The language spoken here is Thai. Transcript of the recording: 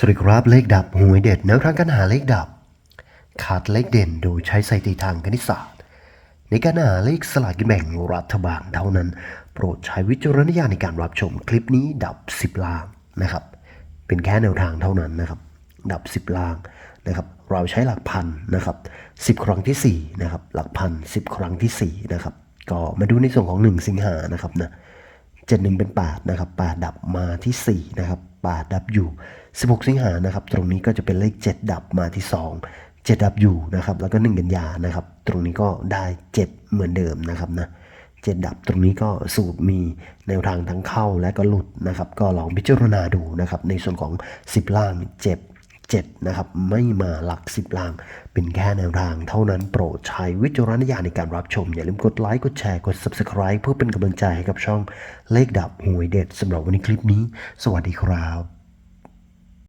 สวัสดีครับเลขดับหวยเด็ดแนวทางการหาเลขดับ ขาดเลขเด่นโดยใช้สถิติทางคณิตศาสตร์ ในการหาเลขสลากกินแบ่งรัฐบาลเท่านั้น โปรดใช้วิจารณญาณในการรับชมคลิปนี้ดับ 10ล่างนะครับ เป็นแค่แนวทางเท่านั้นนะครับ ดับ 10ล่างนะครับ เราใช้หลักพันนะครับ 10 ครั้งที่4นะครับหลักพัน10 ครั้งทีสี่4นะครับก็มาดูในส่วนของ 1 สิงหานะครับนะ เจ็ดหนึ่งเป็นแปดนะครับแปดดับมาที่สี่นะครับแปดดับอยู่สิบหกสิงหานะครับ ตรงนี้ก็จะเป็นเลขเจ็ดดับมาที่สองเจ็ดดับอยู่นะครับ แล้วก็หนึ่งกันยานะครับ ตรงนี้ก็ได้เจ็ดเหมือนเดิมนะครับนะเจ็ดดับตรงนี้ก็สูตรมีแนวทางทั้งเข้าและก็หลุดนะครับ ก็ลองพิจารณาดูนะครับ ในส่วนของสิบล่างเจ็ด 7 นะครับ ไม่มาหลัก 10ล่าง เป็นแค่แนวทางเท่านั้นโปรดใช้วิจารณญาณในการรับชม อย่าลืมกดไลค์กดแชร์กด Subscribe เพื่อเป็นกำลังใจให้กับช่องเลขดับหวยเด็ดสำหรับวันนี้คลิปนี้ สวัสดีครับ